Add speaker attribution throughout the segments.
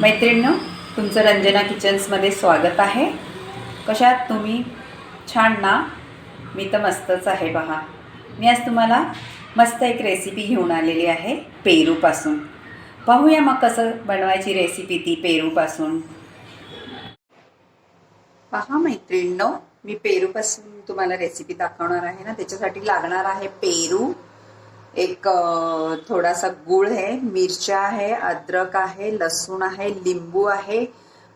Speaker 1: मैत्रिणींनो तुमचं रंजना किचन्समध्ये स्वागत आहे. कशात तुम्ही? छान ना? मी तर मस्तच आहे पहा मी आज तुम्हाला मस्त एक रेसिपी घेऊन आलेली आहे पेरूपासून. पाहूया मग कसं बनवायची रेसिपी ती पेरूपासून. पहा मैत्रिणींनो मी पेरूपासून तुम्हाला रेसिपी दाखवणार आहे ना त्याच्यासाठी लागणार आहे पेरू. एक थोडासा गुळ आहे मिरच्या आहे अद्रक आहे लसूण आहे लिंबू आहे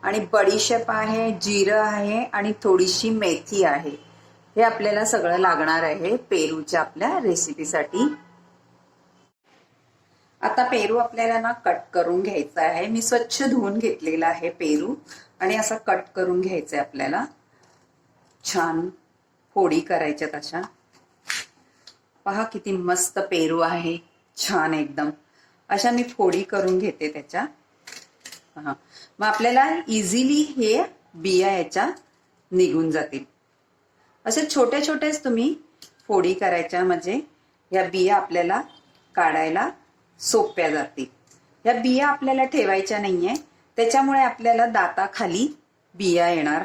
Speaker 1: आणि बडीशेप आहे जिरं आहे आणि थोडीशी मेथी आहे. हे आपल्याला सगळं लागणार आहे पेरूच्या आपल्या रेसिपीसाठी. आता पेरू आपल्याला ना कट करून घ्यायचा आहे. मी स्वच्छ धुवून घेतलेला आहे पेरू आणि असा कट करून घ्यायचा आहे आपल्याला. छान फोडी करायच्या तशा पहा किती मस्त पेरू आहे. छान एकदम. अशा मी फोडी करून घेते त्याच्या. हा. मग आपल्याला इझिली हे बिया याच्या निघून जातील. असे छोटे छोटेच तुम्ही फोडी करायच्या म्हणजे या बिया आपल्याला काढायला सोप्या जातील. या बिया आपल्याला ठेवायच्या नाहीये. त्याच्यामुळे आपल्याला दाताखाली बिया येणार.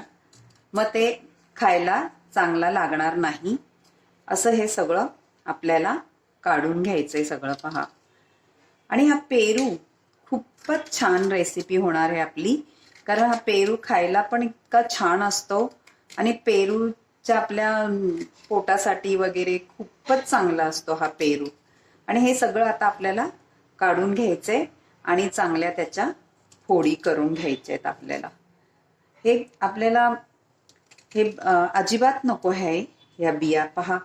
Speaker 1: मग ते खायला चांगला लागणार नाही. असं हे सगळं आपल्याला काढून घ्यायचंय सगळं पहा. आणि हा पेरू खूपच छान रेसिपी होणार आहे आपली. कारण हा पेरू खायला पण इतका छान असतो. आणि पेरूच्या आपल्या पोटासाठी वगैरे खूपच चांगला असतो हा पेरू. आणि हे सगळं आता आपल्याला काढून घ्यायचंय आणि चांगल्या त्याच्या फोडी करून घ्यायच्या आहेत आपल्याला. हे आपल्याला हे अजिबात नको आहे या बिया. पहा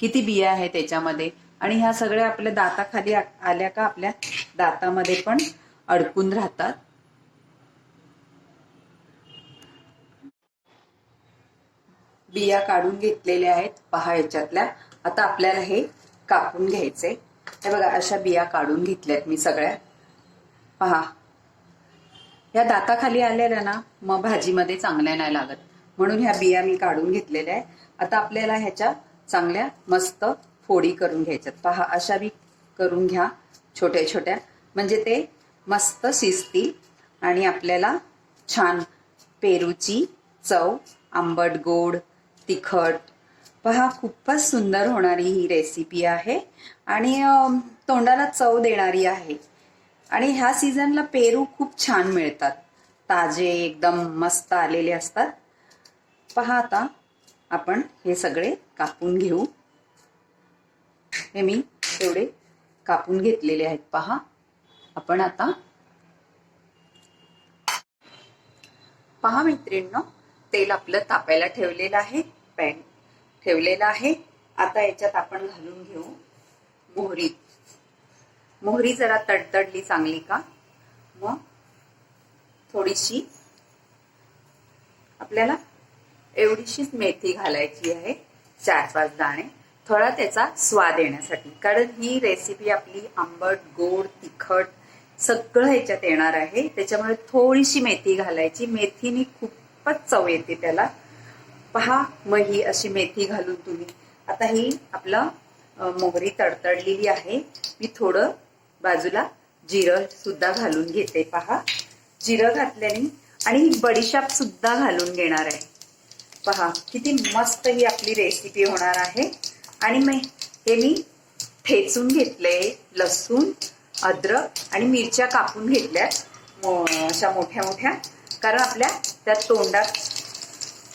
Speaker 1: किती बिया आहे त्याच्यामध्ये? आणि ह्या सगळ्या आपल्या दाताखाली आल्या का आपल्या? दातामध्ये पण अडकून राहतात. बिया काढून घेतलेल्या आहेत. पहा याच्यातल्या. आता आपल्याला हे कापून घ्यायचे. हे बघा अशा बिया काढून घेतल्यात मी सगळ्या. पहा. या दाताखाली आलेल्या ना मग भाजीमध्ये चांगल्या नाही लागत. म्हणून ह्या बिया मी काढून घेतलेल्या आहे आता आपल्याला ह्याच्या चांगल्या मस्त फोडी करून घ्यायच्यात. पहा अशा बी करून घ्या छोट्या छोट्या. म्हणजे ते मस्त शिजतील आणि आपल्याला छान पेरूची चव आंबट गोड तिखट. पहा खूपच सुंदर होणारी ही रेसिपी आहे. आणि तोंडाला चव देणारी आहे. आणि ह्या सीझनला पेरू खूप छान मिळतात. ताजे एकदम मस्त आलेले असतात. पहा आता आपण हे सगळे कापून घेऊ. हे मी एवढे कापून घेतलेले आहेत पहा. आपण आता पहा मैत्रिणींनो तेल आपलं तापायला ठेवलेलं आहे पॅन ठेवलेलं आहे. आता याच्यात आपण घालून घेऊ मोहरी. मोहरी जरा तडतडली चांगली का? मग थोडीशी आपल्याला एवढीशीच मेथी घालायची आहे चार पाच दाणे. थोडा त्याचा स्वाद येण्यासाठी. कारण ही रेसिपी आपली आंबट गोड तिखट सगळं ह्याच्यात येणार आहे. त्याच्यामुळे थोडीशी मेथी घालायची. मेथीनी खूपच चव येते त्याला. पहा मग ही अशी मेथी घालून तुम्ही. आता ही आपलं मोहरी तडतडलेली आहे. मी थोडं बाजूला जिरं सुद्धा घालून घेते. पहा जिरं घातल्याने आणि बडीशाप सुद्धा घालून घेणार आहे. पहा किती मस्त ही आपली रेसिपी होणार आहे. आणि मग हे मी ठेचून घेतले लसूण अद्रक आणि मिरच्या कापून घेतल्यात अशा मोठ्या मोठ्या. कारण आपल्या त्या तोंडात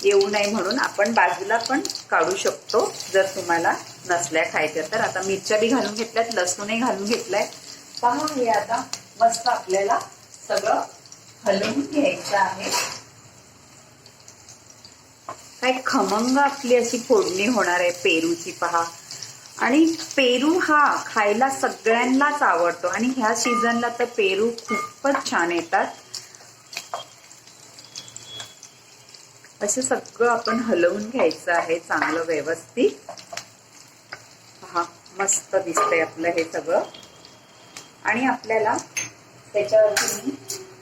Speaker 1: येऊ नये म्हणून आपण बाजूला पण काढू शकतो. जर तुम्हाला नसल्या खायच्या तर. आता मिरच्या बी घालून घेतल्यात लसूणही घालून घेतलाय पहा हे आता मस्त आपल्याला सगळं हलवून घ्यायचं आहे. काय खमंग आपली अशी फोडणी होणार आहे पेरूची पहा. आणि पेरू हा खायला सगळ्यांनाच आवडतो. आणि ह्या सीझनला तर पेरू खूपच छान येतात. असं सगळं आपण हलवून घ्यायचं आहे चांगलं व्यवस्थित. पहा मस्त दिसतंय आपलं हे सगळं. आणि आपल्याला त्याच्यावरती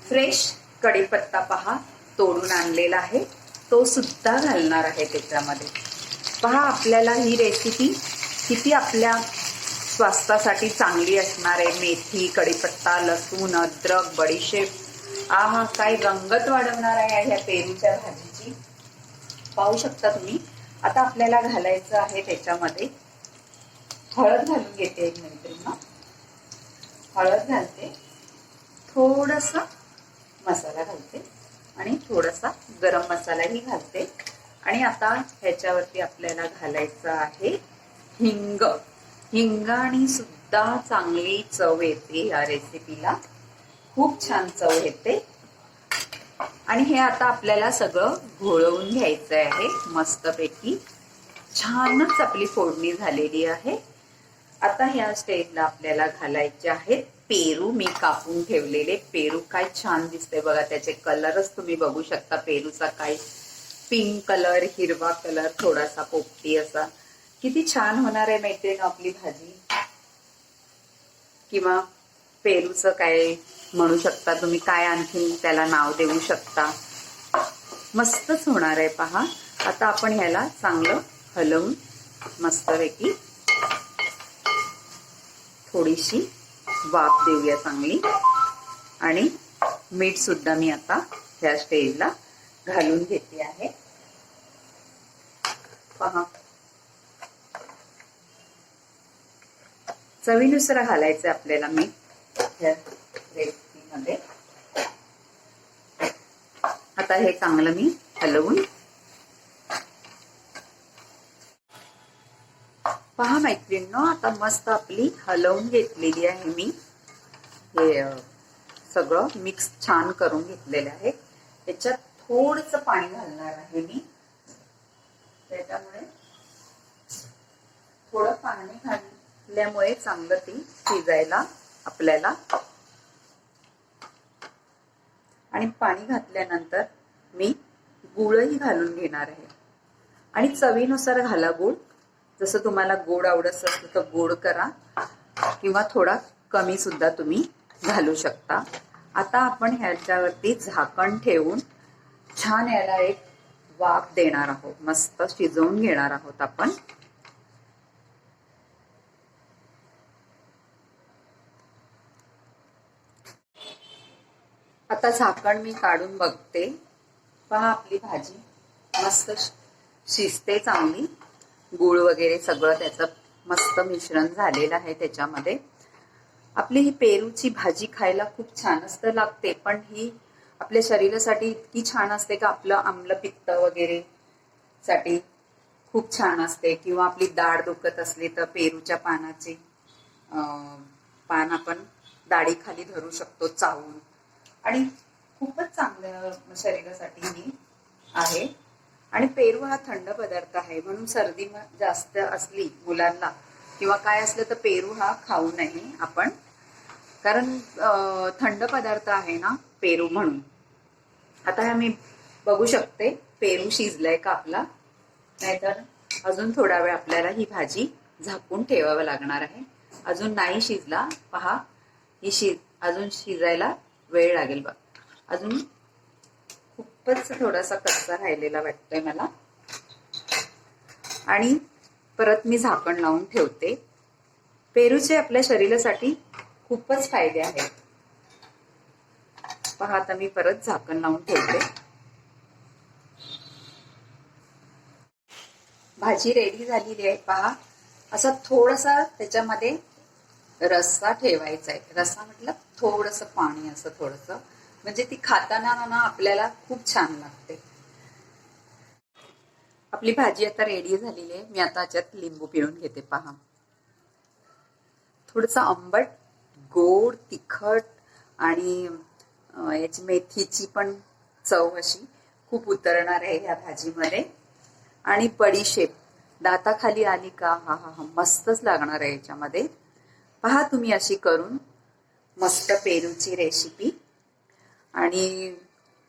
Speaker 1: फ्रेश कढीपत्ता पहा तोडून आणलेला आहे. तो सुद्धा घालणार आहे त्याच्यामध्ये. पहा आपल्याला ही रेसिपी किती आपल्या स्वास्थ्यासाठी चांगली असणार आहे. मेथी कढीपत्ता लसूण अद्रक बडीशेप. आहा काय रंगत वाढवणार आहे ह्या पेरूच्या भाजीची. पाहू शकता तुम्ही. आता आपल्याला घालायचं आहे त्याच्यामध्ये. हळद घालून घेते एक मैत्रीण हळद घालते. थोडस मसाला घालते. आणि थोडासा गरम मसालाही घालते. आणि आता ह्याच्यावरती आपल्याला घालायचं आहे हिंग. हिंगाणी सुद्धा चांगली चव येते या रेसिपीला खूप छान चव येते. आणि हे आता आपल्याला सगळं घोळवून घ्यायचं आहे मस्तपैकी. छानच आपली फोडणी झालेली आहे. आता ह्या स्टेजला आपल्याला घालायचे आहेत पेरू. मी कापून ठेवलेले पेरू. काय छान दिसते बघा त्याचे कलरच तुम्ही बघू शकता. पेरूचा काय पिंक कलर हिरवा कलर थोडासा पोपटी असा. किती छान होणार आहे मैत्रीण आपली भाजी. किंवा पेरूचं काय म्हणू शकता तुम्ही काय आणखी त्याला नाव देऊ शकता. मस्तच होणार आहे पहा. आता आपण ह्याला चांगलं हलवून मस्तपैकी थोडीशी वाफ देऊया चांगली. आणि मीठ सुद्धा मी आता ह्या स्टेजला घालून घेते आहे. पहा. चवीनुसार घालायचं आपल्याला मीठ ह्या रेसिपीमध्ये आता हे चांगलं मी हलवून पहा मैत्रिणींनो आता मस्त आपली हलवून घेतलेली आहे मी. हे सगळं मिक्स छान करून घेतलेलं आहे. त्याच्यात थोडस पाणी घालणार आहे मी. त्याच्यामुळे थोडं पाणी घातल्यामुळे चांगलं ती शिजायला आपल्याला. आणि पाणी घातल्यानंतर मी गुळही घालून घेणार आहे. आणि चवीनुसार घाला गुळ. जसं तुम्हाला गोड आवडत असेल तर गोड करा. किंवा थोडा कमी सुद्धा तुम्ही घालू शकता. आता आपण ह्याच्यावरती झाकण ठेवून छान याला एक वाफ देणार आहोत. मस्त शिजवून घेणार आहोत आपण. आता झाकण मी काढून बघते. पहा आपली भाजी मस्त शिजते चांगली. गुळ वगैरे सगळं त्याचं मस्त मिश्रण झालेलं आहे त्याच्यामध्ये. आपली ही पेरूची भाजी खायला खूप छान असतं लागते पण ही आपल्या शरीरासाठी इतकी छान असते का आपलं आम्लपित्त वगैरे साठी खूप छान असते किंवा आपली दाढ दुखत असली तर पेरूच्या पानाचे पान आपण दाढीखाली धरू शकतो चावून. आणि खूपच चांगलं शरीरासाठी ही आहे. आणि पेरू हा थंड पदार्थ आहे म्हणून सर्दी जास्त असली मुलांना किंवा काय असलं तर पेरू हा खाऊ नये आपण. कारण थंड पदार्थ आहे ना पेरू म्हणून. आता हे मी बघू शकते पेरू शिजलाय का आपला? नाहीतर अजून थोडा वेळ आपल्याला ही भाजी झाकून ठेवावं लागणार आहे. अजून नाही शिजला पहा. ही शिज अजून शिजायला वेळ लागेल बघ. अजून खूपच थोडासा कच्चा राहिलेला वाटतोय मला. आणि परत मी झाकण लावून ठेवते. पेरूचे आपल्या शरीरासाठी खूपच फायदे आहेत. पहा आता मी परत झाकण लावून ठेवते. भाजी रेडी झालेली आहे पहा. असा थोडासा त्याच्यामध्ये रस्सा ठेवायचा आहे. रस्सा म्हटलं थोडस पाणी असं थोडस. म्हणजे ती खाताना ना आपल्याला खूप छान लागते. आपली भाजी आता रेडी झालेली आहे. मी आता याच्यात लिंबू पिळून घेते पहा. थोडस आंबट गोड तिखट आणि याची मेथीची पण चव अशी खूप उतरणार आहे ह्या भाजीमध्ये. आणि बडीशेप दाताखाली आली का? हा हा हा. मस्तच लागणार आहे याच्यामध्ये. पहा तुम्ही अशी करून मस्त पेरूची रेसिपी आणि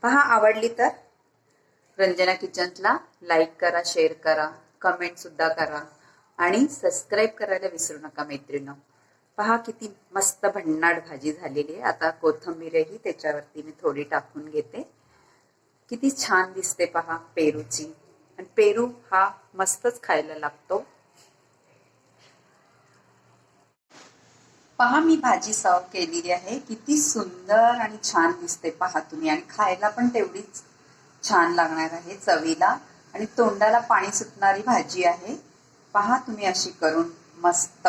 Speaker 1: पहा आवडली तर. रंजना किचनला लाईक करा शेअर करा कमेंट सुद्धा करा आणि सबस्क्राईब करायला विसरू नका मैत्रिणी पहा किती मस्त भन्नाट भाजी झालेली आहे. आता कोथंबीरही त्याच्यावरती मी थोडी टाकून घेते. किती छान दिसते पहा पेरूची. आणि पेरू हा मस्तच खायला लागतो. पहा मी भाजी सर्व केलेली आहे. किती सुंदर आणि छान दिसते पहा तुम्ही. आणि खायला पण तेवढीच छान लागणार आहे चवीला. आणि तोंडाला पाणी सुटणारी भाजी आहे. पहा तुम्ही अशी करून मस्त.